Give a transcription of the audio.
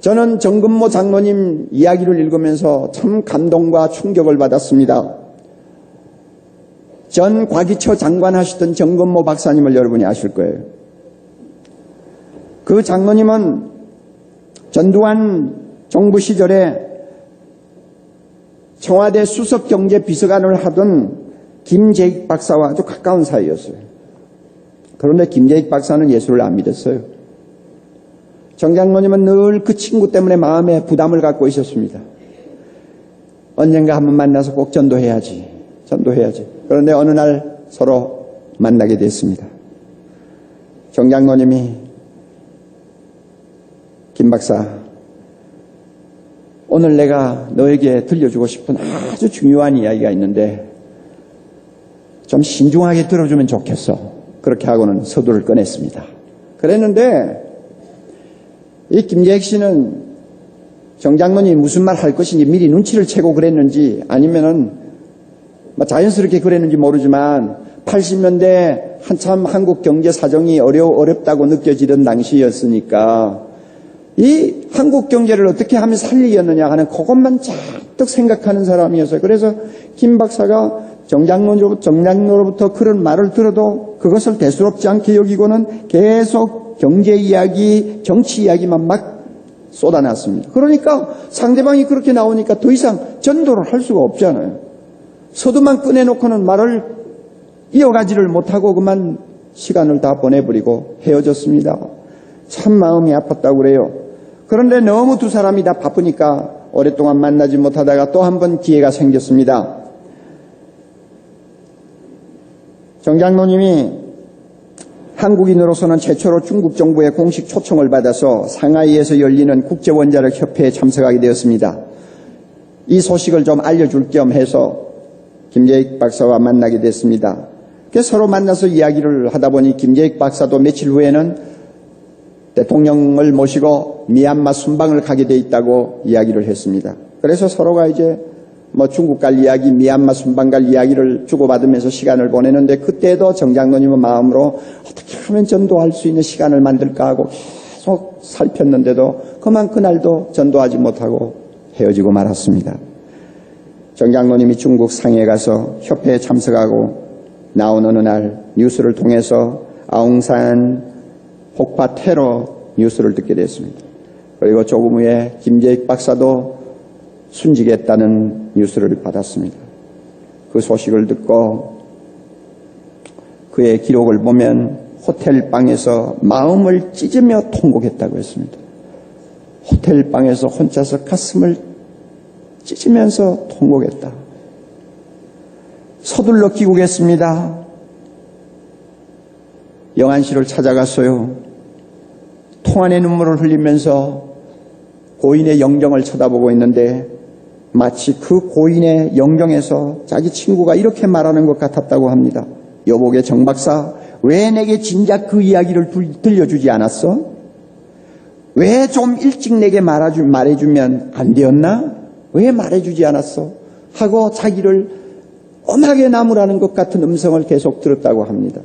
저는 정근모 장로님 이야기를 읽으면서 참 감동과 충격을 받았습니다. 전 과기처 장관 하시던 정근모 박사님을 여러분이 아실 거예요. 그 장로님은 전두환 정부 시절에 청와대 수석 경제 비서관을 하던 김재익 박사와 아주 가까운 사이였어요. 그런데 김재익 박사는 예수를 안 믿었어요. 정 장로님은 늘 그 친구 때문에 마음에 부담을 갖고 있었습니다. 언젠가 한번 만나서 꼭 전도해야지. 전도해야지. 그런데 어느 날 서로 만나게 됐습니다. 정 장로님이 김 박사 오늘 내가 너에게 들려주고 싶은 아주 중요한 이야기가 있는데 좀 신중하게 들어주면 좋겠어. 그렇게 하고는 서두를 꺼냈습니다. 그랬는데 이 김재익 씨는 정장로님이 무슨 말 할 것인지 미리 눈치를 채고 그랬는지 아니면은 뭐 자연스럽게 그랬는지 모르지만 80년대 한참 한국 경제 사정이 어려, 어렵다고 느껴지던 당시였으니까 이 한국 경제를 어떻게 하면 살리겠느냐 하는 그것만 잔뜩 생각하는 사람이었어요. 그래서 김 박사가 정장로로부터 그런 말을 들어도 그것을 대수롭지 않게 여기고는 계속 경제 이야기, 정치 이야기만 막 쏟아놨습니다. 그러니까 상대방이 그렇게 나오니까 더 이상 전도를 할 수가 없잖아요. 서두만 꺼내놓고는 말을 이어가지를 못하고 그만 시간을 다 보내버리고 헤어졌습니다. 참 마음이 아팠다고 그래요. 그런데 너무 두 사람이 다 바쁘니까 오랫동안 만나지 못하다가 또 한 번 기회가 생겼습니다. 정장로님이 한국인으로서는 최초로 중국 정부의 공식 초청을 받아서 상하이에서 열리는 국제원자력 협회에 참석하게 되었습니다. 이 소식을 좀 알려줄 겸 해서 김재익 박사와 만나게 됐습니다. 서로 만나서 이야기를 하다 보니 김재익 박사도 며칠 후에는 대통령을 모시고 미얀마 순방을 가게 돼 있다고 이야기를 했습니다. 그래서 서로가 이제 뭐 중국 갈 이야기, 미얀마 순방 갈 이야기를 주고받으면서 시간을 보내는데 그때도 정장로님은 마음으로 어떻게 하면 전도할 수 있는 시간을 만들까 하고 계속 살폈는데도 그만 그날도 전도하지 못하고 헤어지고 말았습니다. 정장로님이 중국 상해에 가서 협회에 참석하고 나온 어느 날 뉴스를 통해서 아웅산 폭파 테러 뉴스를 듣게 됐습니다. 그리고 조금 후에 김재익 박사도 순직했다는 뉴스를 받았습니다. 그 소식을 듣고 그의 기록을 보면 호텔 방에서 마음을 찢으며 통곡했다고 했습니다. 호텔 방에서 혼자서 가슴을 찢으면서 통곡했다. 서둘러 귀국했습니다. 영안실을 찾아갔어요. 통안의 눈물을 흘리면서 고인의 영정을 쳐다보고 있는데 마치 그 고인의 영경에서 자기 친구가 이렇게 말하는 것 같았다고 합니다. 여복의 정박사, 왜 내게 진작 그 이야기를 들려주지 않았어? 왜 좀 일찍 내게 말아주, 말해주면 안 되었나? 왜 말해주지 않았어? 하고 자기를 엄하게 나무라는 것 같은 음성을 계속 들었다고 합니다.